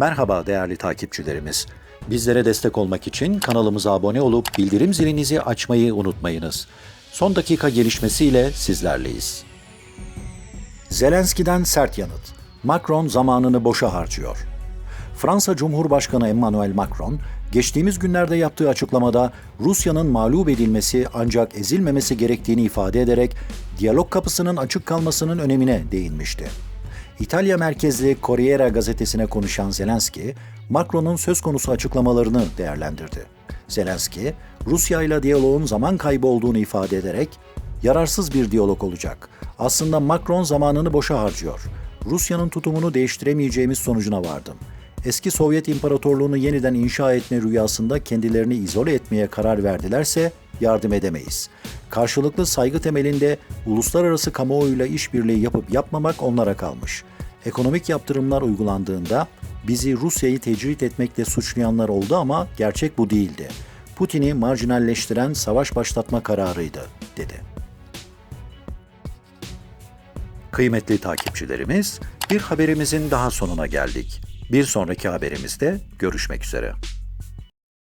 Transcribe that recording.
Merhaba değerli takipçilerimiz. Bizlere destek olmak için kanalımıza abone olup bildirim zilinizi açmayı unutmayınız. Son dakika gelişmesiyle sizlerleyiz. Zelenski'den sert yanıt. Macron zamanını boşa harcıyor. Fransa Cumhurbaşkanı Emmanuel Macron, geçtiğimiz günlerde yaptığı açıklamada Rusya'nın mağlup edilmesi ancak ezilmemesi gerektiğini ifade ederek diyalog kapısının açık kalmasının önemine değinmişti. İtalya merkezli Corriere gazetesine konuşan Zelenski, Macron'un söz konusu açıklamalarını değerlendirdi. Zelenski, Rusya ile diyaloğun zaman kaybı olduğunu ifade ederek, yararsız bir diyalog olacak. Aslında Macron zamanını boşa harcıyor. Rusya'nın tutumunu değiştiremeyeceğimiz sonucuna vardım. Eski Sovyet İmparatorluğunu yeniden inşa etme rüyasında kendilerini izole etmeye karar verdilerse yardım edemeyiz. Karşılıklı saygı temelinde uluslararası kamuoyuyla işbirliği yapıp yapmamak onlara kalmış. Ekonomik yaptırımlar uygulandığında bizi Rusya'yı tecrit etmekle suçlayanlar oldu ama gerçek bu değildi. Putin'i marjinalleştiren savaş başlatma kararıydı, dedi. Kıymetli takipçilerimiz, bir haberimizin daha sonuna geldik. Bir sonraki haberimizde görüşmek üzere.